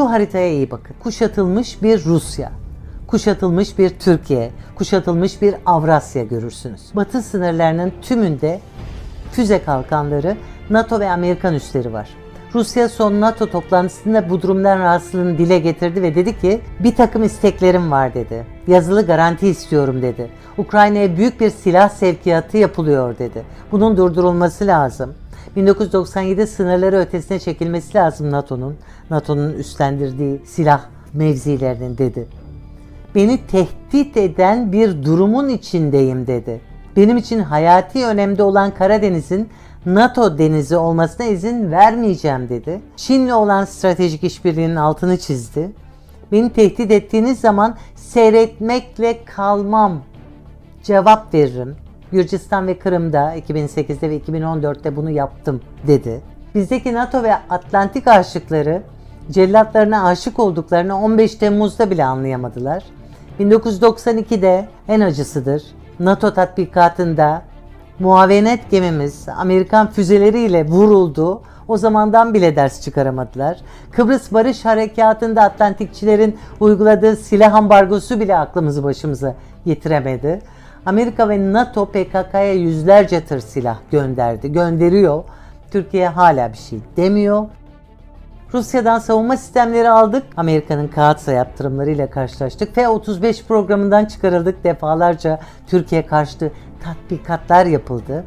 Şu haritaya iyi bakın. Kuşatılmış bir Rusya, kuşatılmış bir Türkiye, kuşatılmış bir Avrasya görürsünüz. Batı sınırlarının tümünde füze kalkanları, NATO ve Amerikan üsleri var. Rusya son NATO toplantısında bu durumdan rahatsızlığını dile getirdi ve dedi ki bir takım isteklerim var dedi. Yazılı garanti istiyorum dedi. Ukrayna'ya büyük bir silah sevkiyatı yapılıyor dedi. Bunun durdurulması lazım. 1997 sınırları ötesine çekilmesi lazım NATO'nun. NATO'nun üstlendirdiği silah mevzilerinin dedi. Beni tehdit eden bir durumun içindeyim dedi. Benim için hayati önemde olan Karadeniz'in NATO denizi olmasına izin vermeyeceğim dedi. Çin'le olan stratejik işbirliğinin altını çizdi. Beni tehdit ettiğiniz zaman seyretmekle kalmam. Cevap veririm. Gürcistan ve Kırım'da 2008'de ve 2014'te bunu yaptım dedi. Bizdeki NATO ve Atlantik aşıkları cellatlarına aşık olduklarını 15 Temmuz'da bile anlayamadılar. 1992'de en acısıdır. NATO tatbikatında muavenet gemimiz Amerikan füzeleriyle vuruldu. O zamandan bile ders çıkaramadılar. Kıbrıs Barış Harekatı'nda Atlantikçilerin uyguladığı silah ambargosu bile aklımızı başımıza getiremedi. Amerika ve NATO PKK'ya yüzlerce tır silah gönderdi, gönderiyor. Türkiye hala bir şey demiyor. Rusya'dan savunma sistemleri aldık. Amerika'nın kağıtsa yaptırımlarıyla karşılaştık. F-35 programından çıkarıldık. Defalarca Türkiye karşıtı tatbikatlar yapıldı.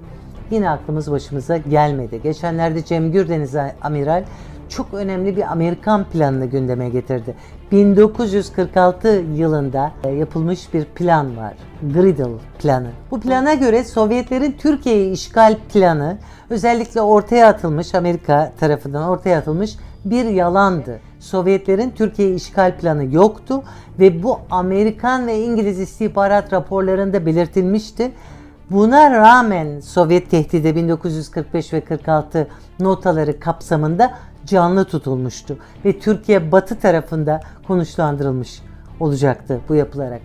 Yine aklımız başımıza gelmedi. Geçenlerde Cem Gürdeniz Amiral çok önemli bir Amerikan planını gündeme getirdi. 1946 yılında e, yapılmış bir plan var. Griddle planı. Bu plana göre Sovyetlerin Türkiye'yi işgal planı özellikle ortaya atılmış Amerika tarafından ortaya atılmış bir yalandı. Sovyetlerin Türkiye işgal planı yoktu ve bu Amerikan ve İngiliz istihbarat raporlarında belirtilmişti. Buna rağmen Sovyet tehdidi 1945 ve 46 notaları kapsamında canlı tutulmuştu ve Türkiye batı tarafında konuşlandırılmış olacaktı bu yapılarak.